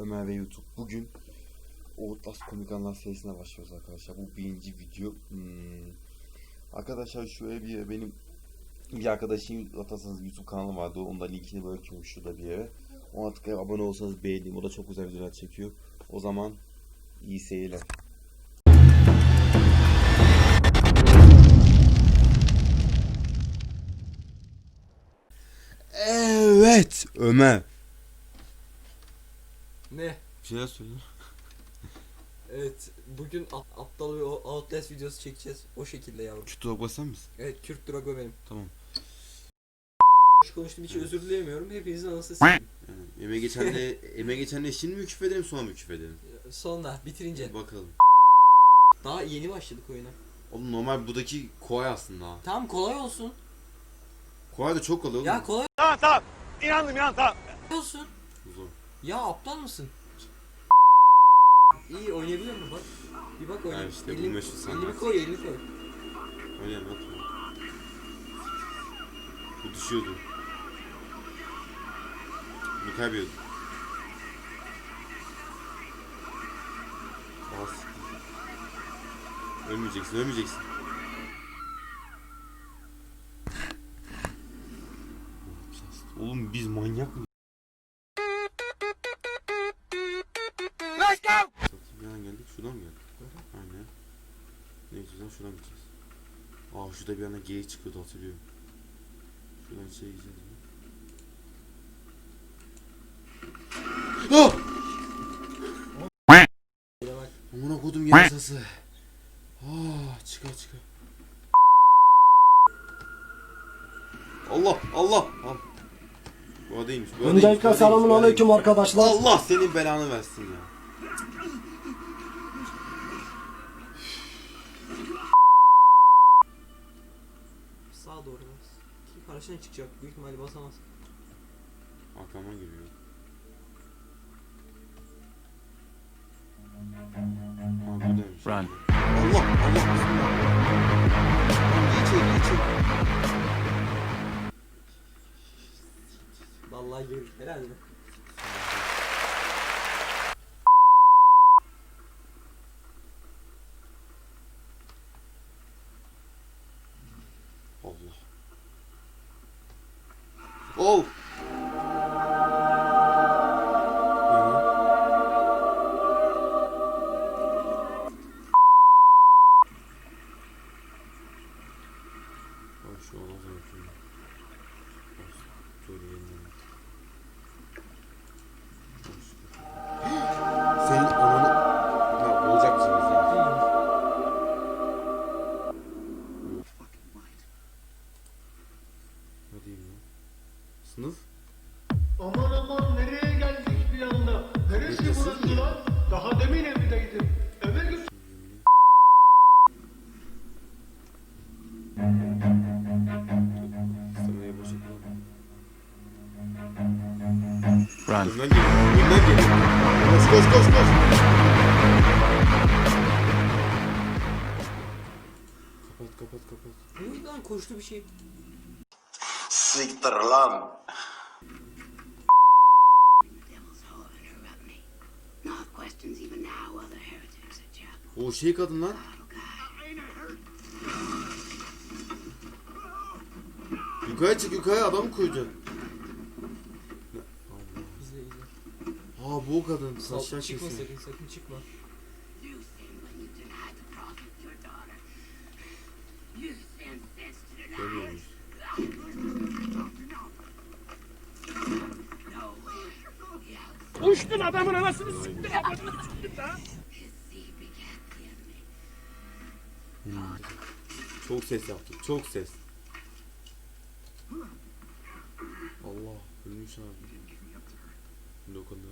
Ömer ve YouTube. Bugün Outlast Komik Anlar serisine başlıyoruz arkadaşlar. Bu birinci video. Hmm. Arkadaşlar şöyle bir benim bir arkadaşım atarsanız YouTube kanalı vardı. Onun da linkini bırakıyorum şurada bir yere. Ona tıklayıp abone olsanız beğeneyim. O da çok güzel videolar çekiyor. O zaman iyi seyirler. Evet Ömer. Ne? Bir şeyler söyle. Evet, bugün ap- aptal bir o- Outlast videosu çekeceğiz. O şekilde yavrum. Kütüğe basan mısın? Evet, Kürt Drago benim. Tamam. Şu konuştuğum için özür dileyemiyorum. Hepinizin anası s**eyim. Yani, emeğe geçen de emeğe geçen de şimdi mi küfredelim sonra mı küfredelim? Sonra bitirince. Bakalım. Daha yeni başladık oyuna. Oğlum normal buradaki kolay aslında ha. Tamam kolay olsun. Kolay da çok kolay oğlum. Ya kolay Tamam tamam. İnandım inan tamam. olsun. Zor. Ya aptal mısın? İyi oynayabiliyor musun bak? Bir bak oyna. Ya işte bu elini, meşhur sahne. elini koy, elini koy. Öyle mi? Bu düşüyordu. Bunu kaybıyordu. Bas. Ölmeyeceksin, ölmeyeceksin. Oğlum biz manyak mı? Let's go. Nereden geldik? Şuradan mı geldik? Aynen. Ne güzel şuradan gideceğiz. Aa şurada bir anda geyik çıkıyordu hatırlıyorum. Şuradan içeri gideceğiz. Ah! Bak. Amına kodum yarasası. Ah çıkar çıkar. Allah Allah. Al. Bu o değilmiş. Bu o o Öncelikle selamun bu o aleyküm arkadaşlar. Allah senin belanı versin ya. Sağa doğru bas. Kim karşına çıkacak? Büyük ihtimalle basamaz. Arkama giriyor. Aa buradaymış. Run. Allah Allah bismillah. Geçin geçin. Vallahi görür. Herhalde. Allah. Oh. Bak şu an az önce. Bas, Dur yeniden. Aman aman nereye geldik bir anda? Neresi burası lan? Daha demin evdeydim. Eve kullan. Run. Önden geliyor. Önden geliyor. Koş koş koş koş. Kapat kapat kapat. Ne lan koştu bir şey. Siktir lan. O şey kadın lan. Yukarı çık yukarı adam Allah. İzle izle. Aa bu o kadın. Saçlar çıkma sakın sakın çıkma. You Uçtun adamın anasını seed begat the enemy. Çok ses yaptık. Çok ses. Allah. Ölmüş abi. Kadar.